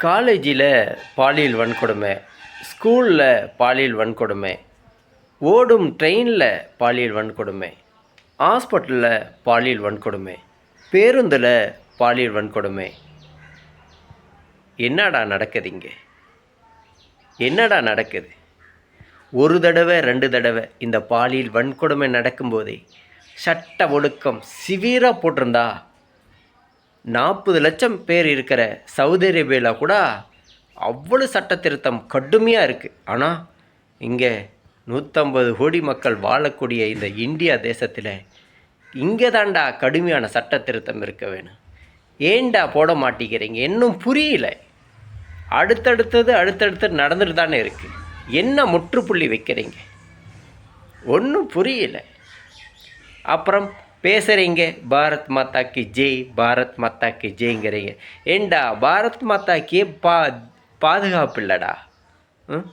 காலேஜில் பாலியல் வன்கொடுமை ஸ்கூலில் பாலியல் வன்கொடுமை ஓடும் ட்ரெயினில் பாலியல் வன்கொடுமை ஹாஸ்பிட்டலில் பாலியல் வன்கொடுமை பேருந்தில் பாலியல் வன்கொடுமை. என்னடா நடக்குது இங்கே? என்னடா நடக்குது? ஒரு தடவை ரெண்டு தடவை இந்த பாலியல் வன்கொடுமை நடக்கும்போதே சட்ட ஒழுக்கம் சிவியராக போட்டிருந்தா நாற்பது லட்சம் பேர் இருக்கிற சவுதி அரேபியாவில் கூட அவ்வளோ சட்ட திருத்தம் கடுமையாக இருக்குது ஆனால் இங்கே நூற்றம்பது கோடி மக்கள் வாழக்கூடிய இந்த இந்தியா தேசத்தில் இங்கே தாண்டா கடுமையான சட்ட திருத்தம் இருக்க வேணும். ஏன்டா போட மாட்டேங்கிறீங்க? இன்னும் புரியல. அடுத்தடுத்தது அடுத்தடுத்து நடந்துட்டு தானே இருக்குது என்ன முற்றுப்புள்ளி வைக்கிறீங்க? ஒன்றும் புரியல. அப்புறம் பேசுகிறீங்க பாரத் மாதா கி ஜெய் பாரத் மாதா கி ஜெய்ங்கிறீங்க. ஏண்டா பாரத் மாதாக்கே பா பாதுகாப்பு இல்லைடா? ம்?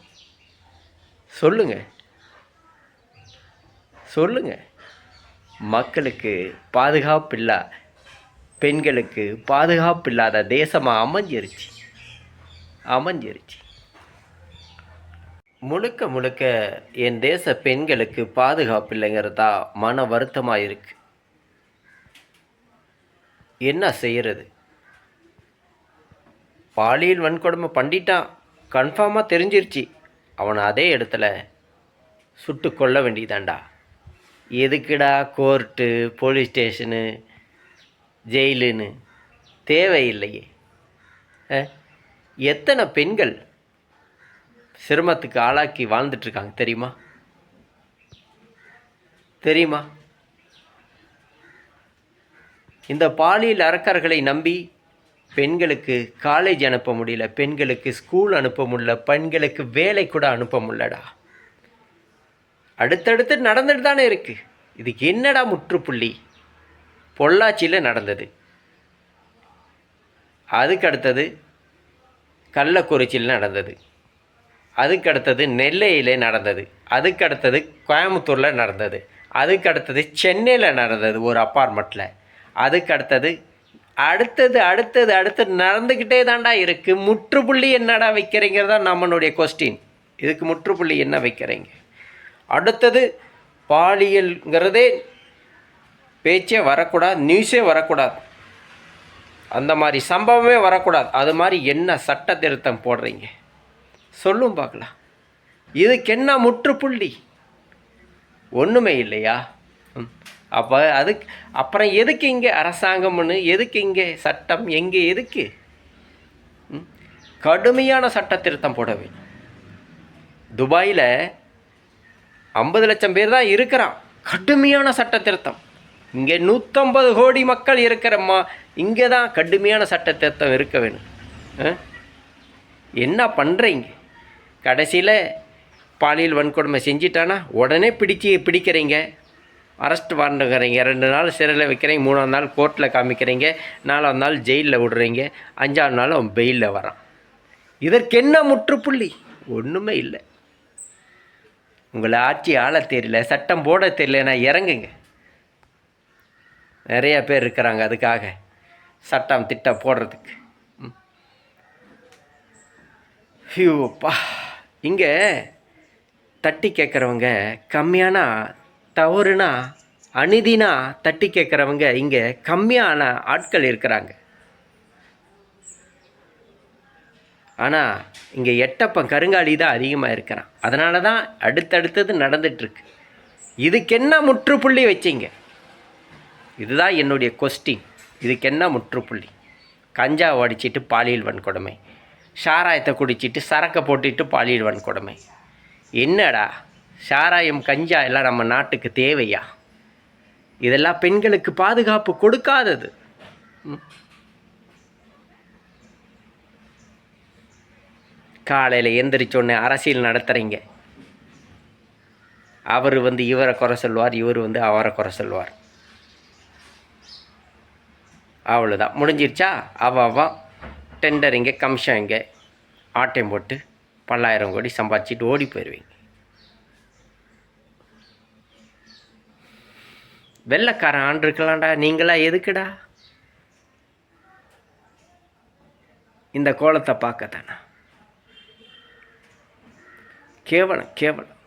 சொல்லுங்க. சொல்லுங்க. மக்களுக்கு பாதுகாப்பு இல்லா பெண்களுக்கு பாதுகாப்பு இல்லாத தேசமாக அமைஞ்சிருச்சு. அமைஞ்சிருச்சு. முழுக்க முழுக்க என் தேச பெண்களுக்கு பாதுகாப்பு இல்லைங்கிறதா மன வருத்தமாக இருக்குது என்ன செய்கிறது பாலியல் வன்கொடுமை பண்ணிட்டான் கன்ஃபார்மாக தெரிஞ்சிருச்சு. அவனை அதே இடத்துல சுட்டு கொல்ல வேண்டியதாண்டா எதுக்குடா கோர்ட்டு போலீஸ் ஸ்டேஷனு ஜெயிலுன்னு தேவையில்லையே. எத்தனை பெண்கள் சிரமத்துக்கு ஆளாக்கி வாழ்ந்துட்டுருக்காங்க தெரியுமா? தெரியுமா? இந்த பாலியல் அரக்கர்களை நம்பி பெண்களுக்கு காலேஜ் அனுப்ப முடியல பெண்களுக்கு ஸ்கூல் அனுப்ப முடியல பெண்களுக்கு வேலை கூட அனுப்ப முடியலடா. அடுத்தடுத்து நடந்துட்டு தானே இருக்குது இதுக்கு என்னடா முற்றுப்புள்ளி? பொள்ளாச்சியில் நடந்தது. அதுக்கு அடுத்தது கள்ளக்குறிச்சியில் நடந்தது. அதுக்கு அடுத்தது நெல்லையில் நடந்தது. அதுக்கு அடுத்தது கோயம்புத்தூரில் நடந்தது. அதுக்கு அடுத்தது சென்னையில் நடந்தது ஒரு அப்பார்ட்மெண்ட்டில் அதுக்கு அடுத்தது அடுத்தது அடுத்தது அடுத்தது நடந்துக்கிட்டே தாண்டா இருக்குது முற்றுப்புள்ளி என்னடா வைக்கிறீங்கிறது தான் நம்மளுடைய கொஸ்டின் இதுக்கு முற்றுப்புள்ளி என்ன வைக்கிறீங்க? அடுத்தது பாலியல்ங்கிறதே பேச்சே வரக்கூடாது நியூஸே வரக்கூடாது. அந்த மாதிரி சம்பவமே வரக்கூடாது. அது மாதிரி என்ன சட்ட திருத்தம் போடுறீங்க? சொல்லும் பார்க்கலாம். இதுக்கு என்ன முற்றுப்புள்ளி? ஒன்றுமே இல்லையா? அப்போ அதுக்கு அப்புறம் எதுக்கு இங்கே அரசாங்கம்னு எதுக்கு இங்கே சட்டம் எங்கே எதுக்கு? ம்? கடுமையான சட்ட திருத்தம் போட வேணும் துபாயில் ஐம்பது லட்சம் பேர் தான் இருக்கிறான். கடுமையான சட்ட திருத்தம் இங்கே நூற்றம்பது கோடி மக்கள் இருக்கிற மா இங்கே தான் கடுமையான சட்ட திருத்தம் இருக்க வேணும் ஆ? என்ன பண்ணுறீங்க கடைசியில் பாலியல் வன்கொடுமை செஞ்சிட்டானா? உடனே பிடிச்சி பிடிக்கிறீங்க. அரெஸ்ட் வாண்டுக்கிறீங்க ரெண்டு நாள் சிறையில் வைக்கிறீங்க. மூணாவது நாள் கோர்ட்டில் காமிக்கிறீங்க. நாலாவது நாள் ஜெயிலில் விடுறீங்க. அஞ்சாவது நாள் அவன் பெயிலில் வரான். இதற்கு என்ன முற்றுப்புள்ளி? ஒன்றுமே இல்லை. உங்களை ஆட்சி ஆள தெரியல சட்டம் போட தெரியலனா இறங்குங்க. நிறைய பேர் இருக்கிறாங்க அதுக்காக. சட்டம் திட்டம் போடுறதுக்கு. ம். ஹியூப்பா இங்கே தட்டி கேட்குறவங்க கம்மியான தவறுனா அநீதினா தட்டி கேட்குறவங்க இங்கே கம்மியான ஆட்கள் இருக்கிறாங்க. ஆனால் இங்கே எட்டப்பன் கருங்காலி தான் அதிகமாக இருக்கிறான். அதனால தான் அடுத்தடுத்தது நடந்துட்டுருக்கு. இதுக்கு என்ன முற்றுப்புள்ளி வச்சிங்க? இதுதான் என்னுடைய கொஸ்டின் இதுக்கு என்ன முற்றுப்புள்ளி? கஞ்சா அடிச்சிட்டு பாலியல் வன்கொடுமை. சாராயத்தை குடிச்சிட்டு சரக்கை போட்டுட்டு பாலியல் வன்கொடுமை. என்னடா? சாராயம் கஞ்சா எல்லாம் நம்ம நாட்டுக்கு தேவையா? இதெல்லாம் பெண்களுக்கு பாதுகாப்பு கொடுக்காதது. ம். காலையில் எந்திரிச்சோடனே அரசியல் நடத்துகிறீங்க அவர் வந்து இவரை குறை சொல்வார் இவர் வந்து அவரை குறை சொல்வார் அவ்வளோதான் முடிஞ்சிருச்சா? அவ டெண்டர் இங்கே கமிஷன் இங்கே ஆட்டையும் போட்டு பல்லாயிரம் கோடி சம்பாதிச்சிட்டு ஓடி போயிடுவீங்க வெள்ளைக்காரன் ஆண்டு இருக்கலாம்டா. நீங்களா எதுக்குடா? இந்த கோலத்தை பார்க்க தானே கேவலம் கேவலம்.